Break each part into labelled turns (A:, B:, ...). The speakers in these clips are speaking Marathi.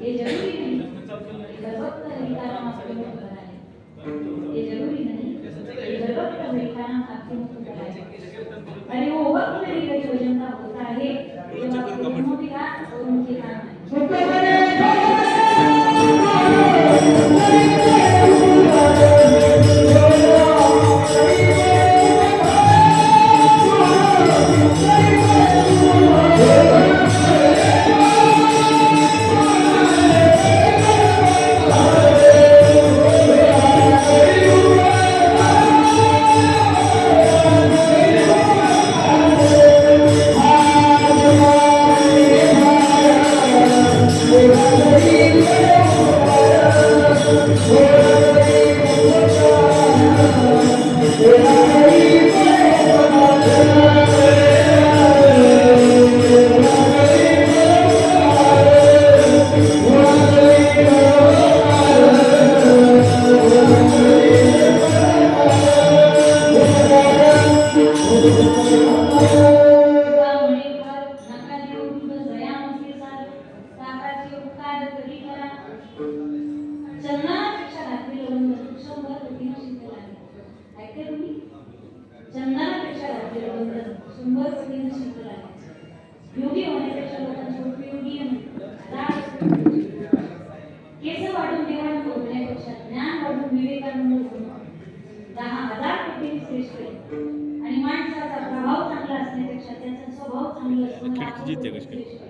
A: ये जरूरी नहीं गर्भक्त हरिका नाम आपके मुख पर आए ये जरूरी नहीं ये गर्भक्त हरिका आपके मुख पर आए आणि वो वक्त मेरी गई वजन का होता है जो जेव्हा मोठी का और उनके काम है श्रेष्ठ आहे आणि माणसाचा प्रभाव चांगला असण्यापेक्षा त्याचा स्वभाव चांगला असणं? श्रेष्ठ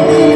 A: आहे.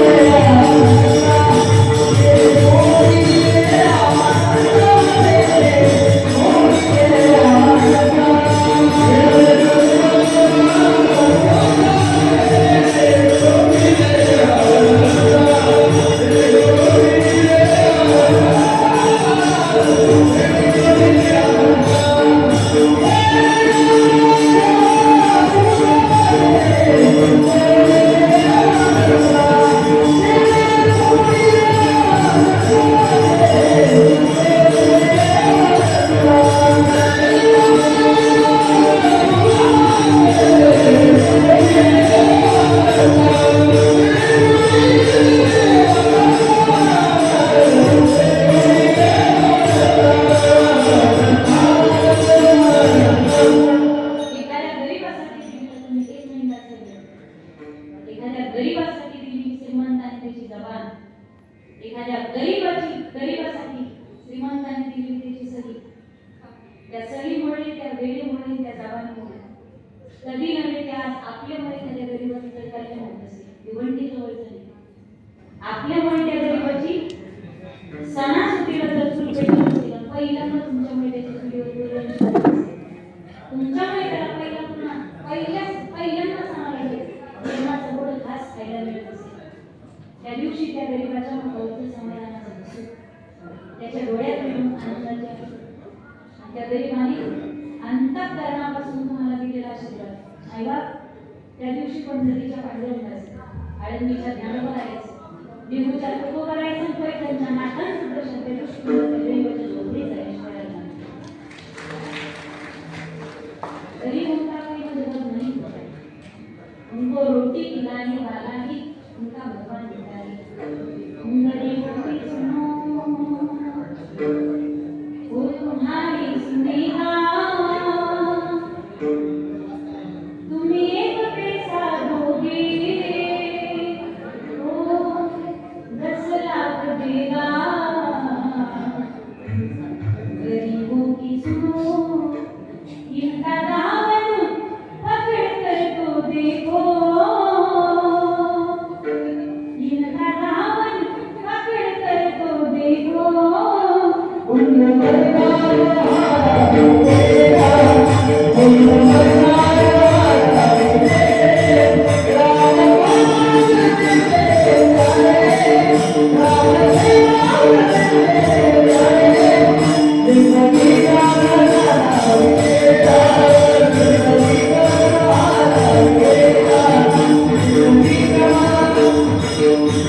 A: पुन्हा पहिल्या पहिल्यांदा सणाला जेवणाचं गोड घास खायला मिळत असेल त्या दिवशी त्या गरीबाच्या मुखावरती समाधानाचं दिसू त्याच्या डोळ्यात मिळून आनंदाच्या त्या गरीबाने अंतःकरणापासून तुम्हाला दिलेला आशीर्वाद. आई बाप त्या दिवशी पंढरीच्या पांडुरंगाचं आळंदीच्या ज्ञानोबा राहायचं देहूच्या तुको करायचं आणि पैठणच्या नाटांचं दर्शन त्या दिवशी तुम्हाला त्या झोपडीत जायचं.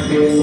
A: Deus.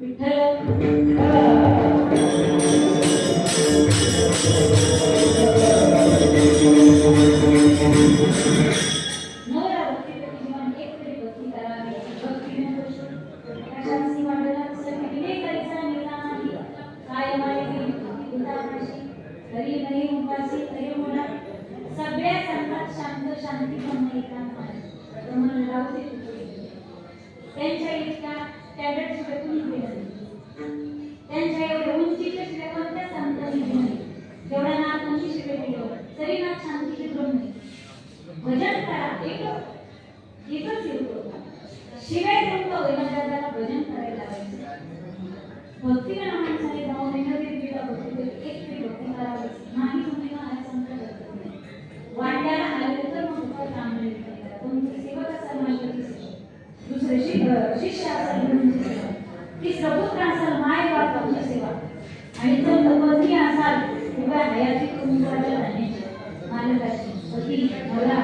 B: विठ्ठल. सबूत असाल माय बापाची सेवा. आणि जर नवती असाल उभ्या हयाची तुमच्या मालकाची पती
A: मला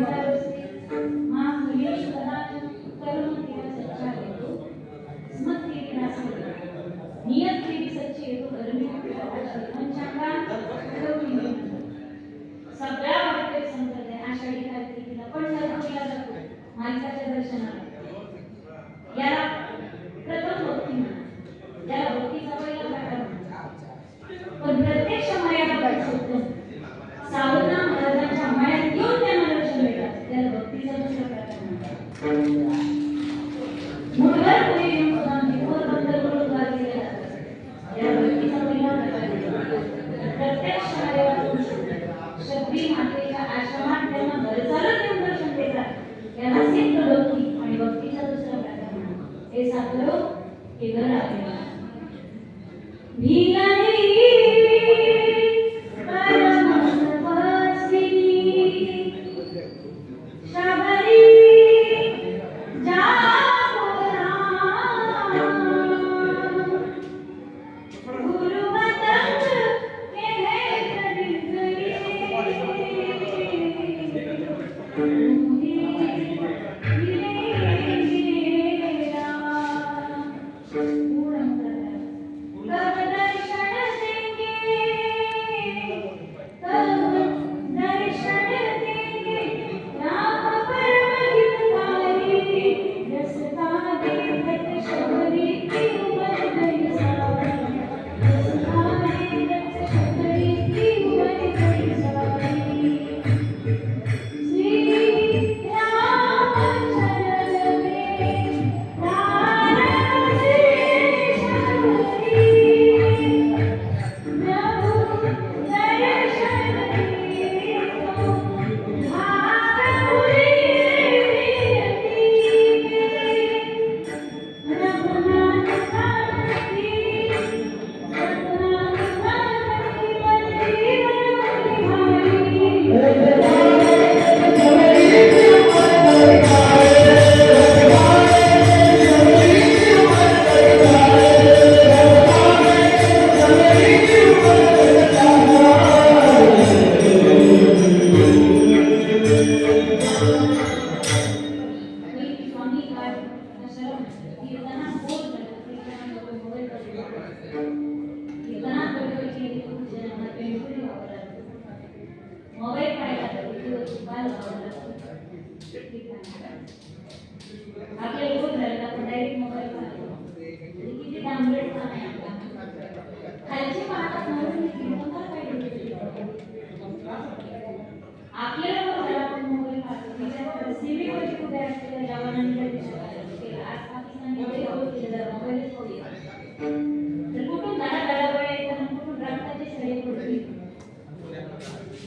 A: Thank you. Thank you.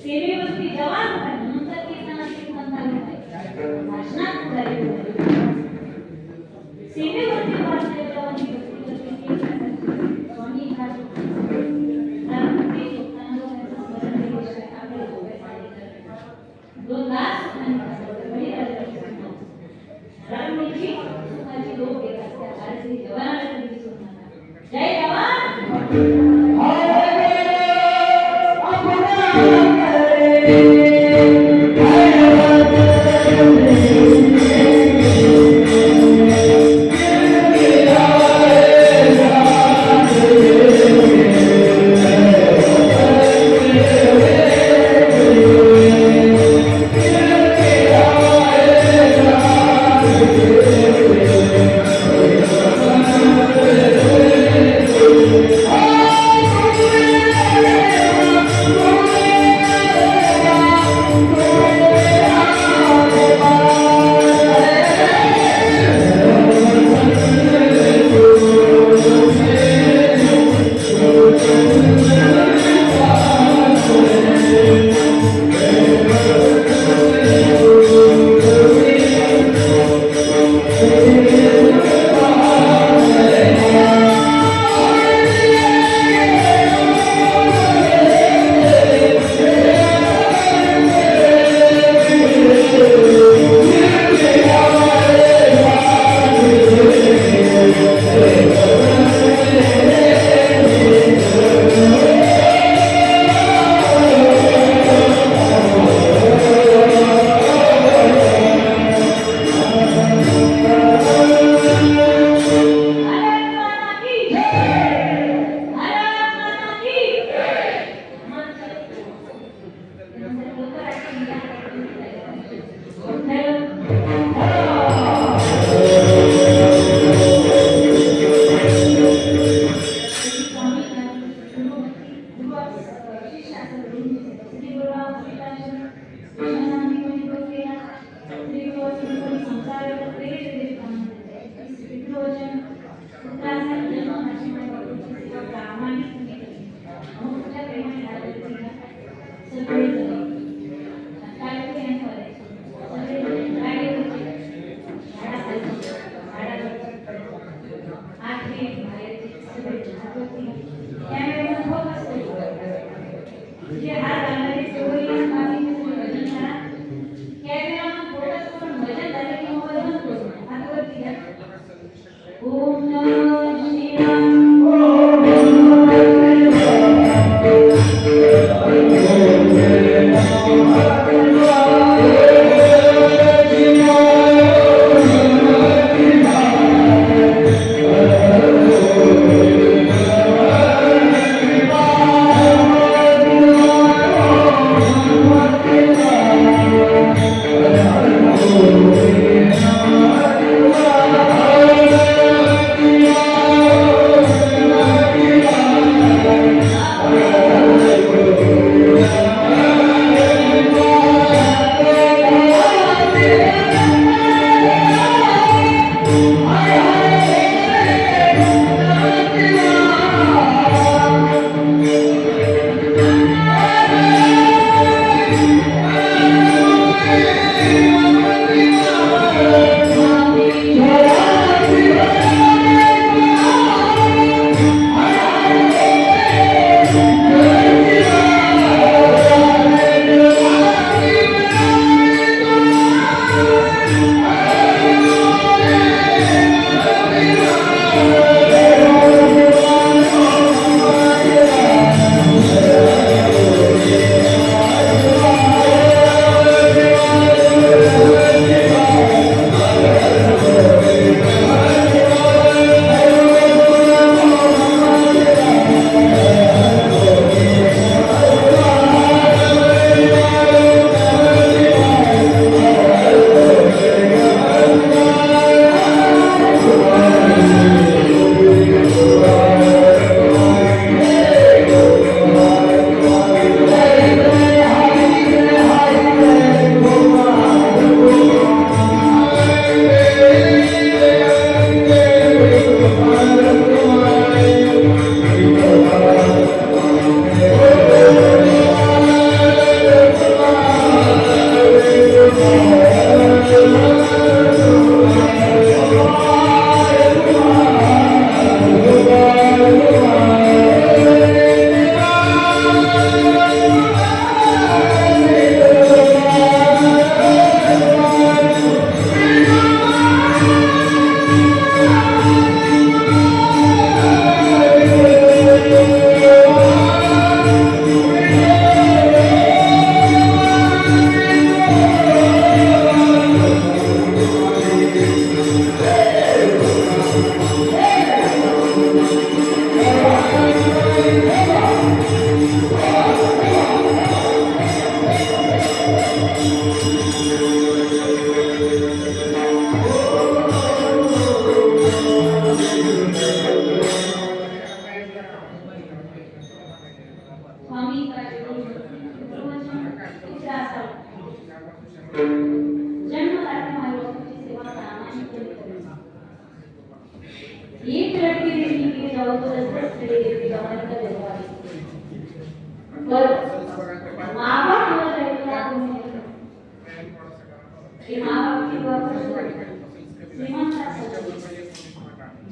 A: જેવી વસ્તી જવાનું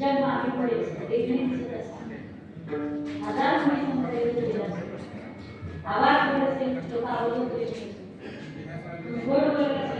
A: जब आगे पड़े देखने की जरूरत हजार में संपत्ति के लिए आवाज पर से तो काबू हो गई गोल गोल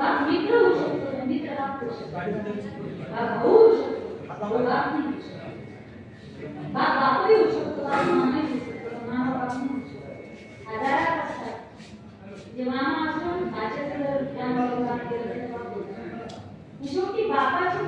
A: हा मित्र होऊ शकतो मित्र हा होऊ शकतो. हा होऊ शकतो. हो, बाप नाही होऊ शकतो. बाप बापही होऊ शकतो बाप मामा होऊ शकतो मामा बाप नाही होऊ शकतो. हजारा असतात. जे मामा असून भाच्याचं त्या मुलाला केलं तर बाप होतो शेवटी बापाची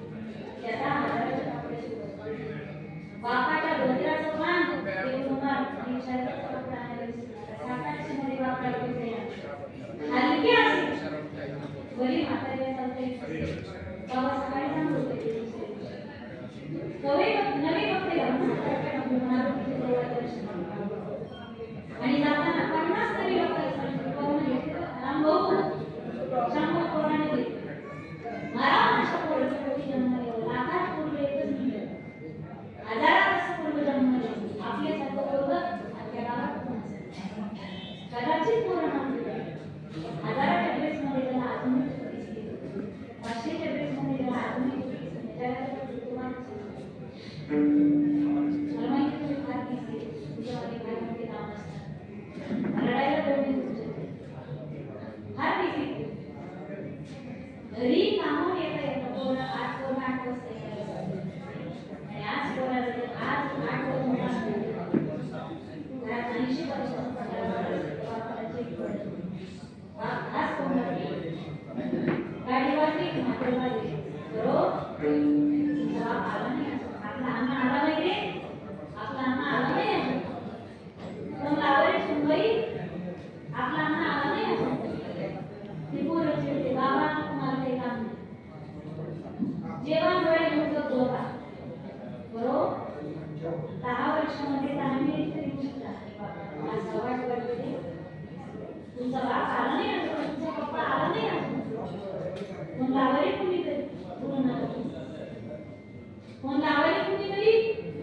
A: जटा हजार जटापुढे सुरू बापाच्या धोत्राचं पान देवनुमान निसर्ग सातारची असेल वरी म्हातारी वर्षामध्ये दहा मिनिट तरी देऊ शकता असं वाट बघते तुमचा बाप आला नाही तुमचा पप्पा आला नाही तुमचा आवडे